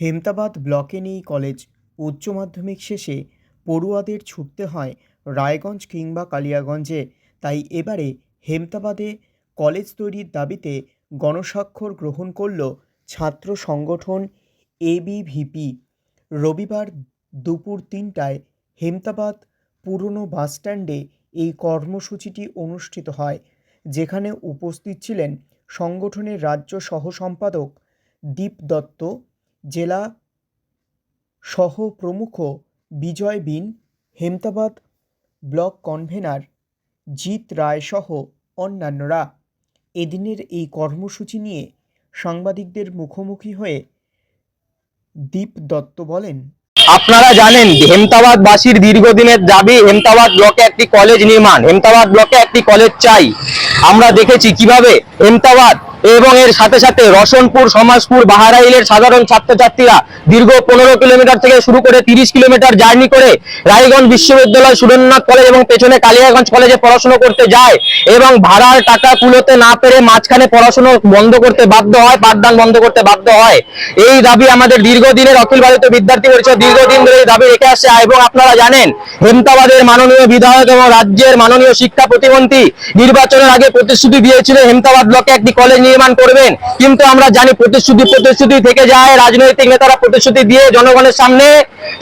হেমতাবাদ ব্লকে নেই কলেজ। উচ্চ মাধ্যমিক শেষে পড়ুয়াদের ছুটতে হয় রায়গঞ্জ কিংবা কালিয়াগঞ্জে। তাই এবারে হেমতাবাদে কলেজ তৈরির দাবিতে গণস্বাক্ষর গ্রহণ করল ছাত্র সংগঠন এবিভিপি রবিবার দুপুর তিনটায় হেমতাবাদ পুরনো বাসস্ট্যান্ডে এই কর্মসূচিটি অনুষ্ঠিত হয়, যেখানে উপস্থিত ছিলেন সংগঠনের রাজ্য সহ সম্পাদক দীপ দত্ত জেলা সহ প্রমুখ বিজয় বিন, হেমতাবাদ ব্লক কনভেনার জিৎ রায় সহ অন্যান্যরা এদিনের এই কর্মসূচি নিয়ে সাংবাদিকদের মুখোমুখি হয়ে দীপ দত্ত বলেন, আপনারা জানেন হেমতাবাদ বাসীর দীর্ঘদিনের দাবি, হেমতাবাদ ব্লকে একটি কলেজ নির্মাণ, হেমতাবাদ ব্লকে একটি কলেজ চাই। আমরা দেখেছি কীভাবে হেমতাবাদ এবং এর সাথে সাথে রসনপুর, সমাজপুর, বাহারাইলের সাধারণ ছাত্রছাত্রীরা দীর্ঘ পনেরো কিলোমিটার থেকে শুরু করে তিরিশ কিলোমিটার জার্নি করে রায়গঞ্জ বিশ্ববিদ্যালয়, সুরেন্দ্রনাথ কলেজ এবং পেছনে কালিয়াগঞ্জ কলেজে পড়াশোনা করতে যায় এবং ভাড়ার টাকা কুলোতে না পেরে মাঝখানে পড়াশোনা বন্ধ করতে বাধ্য হয়, পাঠদান বন্ধ করতে বাধ্য হয়। এই দাবি আমাদের দীর্ঘদিনের অখিল ভারতীয় বিদ্যার্থী পরিষদ দীর্ঘদিন ধরে এই দাবি রেখে আসছে এবং আপনারা জানেন, হেমতাবাদের মাননীয় বিধায়ক এবং রাজ্যের মাননীয় শিক্ষা প্রতিমন্ত্রী নির্বাচনের আগে প্রতিশ্রুতি দিয়েছিল হেমতাবাদ ব্লকে একটি কলেজ নির্মাণ করবেন। কিন্তু আমরা জানি প্রতিশ্রুতি প্রতিশ্রুতি থেকে যায়, রাজনৈতিক নেতারা প্রতিশ্রুতি দিয়ে জনগণের সামনে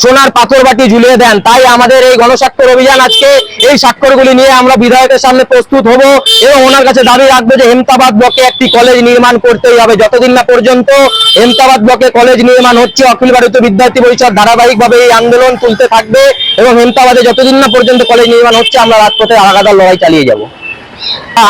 সোনার পাথর বাটি ঝুলিয়ে দেন। তাই আমাদের এই গণস্বাক্ষর অভিযান আজকে এই স্বাক্ষরগুলি নিয়ে আমরা বিধায়কের সামনে প্রস্তুত হব এবং ওনার কাছে দাবি রাখব যে হেমতাবাদ ব্লকে একটি কলেজ নির্মাণ করতেই হবে। যতদিন না পর্যন্ত হেমতাবাদ ব্লকে কলেজ নির্মাণ হচ্ছে, অখিল ভারতীয় বিদ্যার্থী পরিষদ ধারাবাহিকভাবে এই আন্দোলন তুলতে থাকবে এবং হেমতাবাদে যতদিন না পর্যন্ত কলেজ নির্মাণ হচ্ছে, আমরা রাজপথে আলাদা লড়াই চালিয়ে যাব।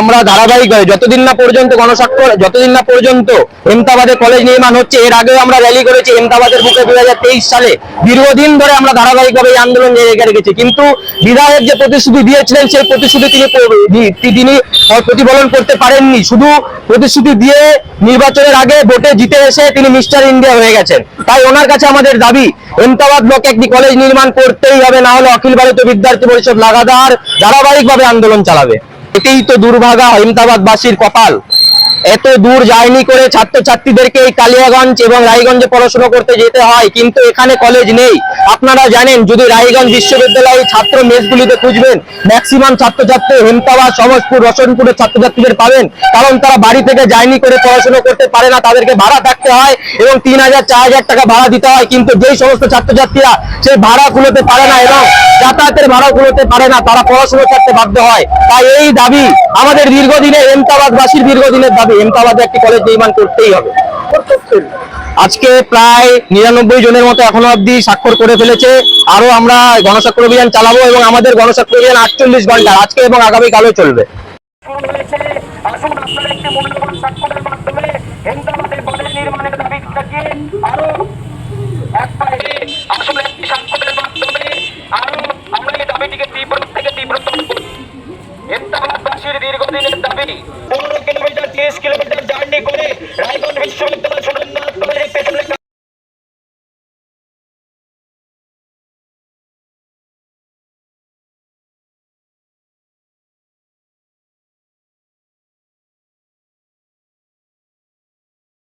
আমরা ধারাবাহিকভাবে যতদিন না পর্যন্ত গণস্বাক্ষর যতদিন না পর্যন্ত হেমতাবাদে কলেজ নির্মাণ হচ্ছে, এর আগেও আমরা র্যালি করেছি হেমতাবাদের বুকে দুই সালে। দীর্ঘদিন ধরে আমরা ধারাবাহিকভাবে এই আন্দোলন রেখে রেখেছি। কিন্তু বিধায়ক যে প্রতিশ্রুতি দিয়েছিলেন, সেই প্রতিশ্রুতি তিনি তিনি প্রতিফলন করতে পারেননি। শুধু প্রতিশ্রুতি দিয়ে নির্বাচনের আগে ভোটে জিতে এসে তিনি মিস্টার ইন্ডিয়া হয়ে গেছেন। তাই ওনার কাছে আমাদের দাবি, এমতাবাদ ব্লকে একটি কলেজ নির্মাণ করতেই হবে, না হলে অখিল ভারতীয় বিদ্যার্থী পরিষদ লাগাতার ধারাবাহিকভাবে আন্দোলন চালাবে। এটাই তো দুর্ভাগা হেমতাবাদবাসীর কপাল। এত দূর জার্নি করে ছাত্রছাত্রীদেরকে এই কালিয়াগঞ্জ এবং রায়গঞ্জে পড়াশোনা করতে যেতে হয়, কিন্তু এখানে কলেজ নেই। আপনারা জানেন, যদি রায়গঞ্জ বিশ্ববিদ্যালয়ে ছাত্র মেসগুলিতে খুঁজবেন ম্যাক্সিমাম ছাত্রছাত্রী হেমতাবাদ সমসপুর রসনপুরের ছাত্রছাত্রীদের পাবেন। কারণ তারা বাড়ি থেকে জার্নি করে পড়াশোনা করতে পারে না, তাদেরকে ভাড়া থাকতে হয় এবং তিন হাজার, চার হাজার টাকা ভাড়া দিতে হয়, কিন্তু যেই সমস্ত ছাত্রছাত্রীরা সেই ভাড়া কুলোতে পারে না এবং যাতায়াতের ভাড়া কুলোতে পারে না, তারা পড়াশোনা করতে বাধ্য হয়। তাই এই দাবি আমাদের দীর্ঘদিনের হেমতাবাদবাসীর দীর্ঘদিনের দাবি। হবে, এমতাবাদে একটি কলেজ নির্মাণ করতেই হবে। আজকে প্রায় নিরানব্বই জনের মতো এখনও অব্দি স্বাক্ষর করে ফেলেছে। আরও আমরা গণস্বাক্ষর অভিযান চালাবো এবং আমাদের গণস্বাক্ষর অভিযান আটচল্লিশ ঘণ্টা আজকে এবং আগামীকালও চলবে। দীর্ঘদিনের দাবি চল্লিশ কিলোমিটার জার্নি করে রায়গঞ্জ বিশ্ববিদ্যালয়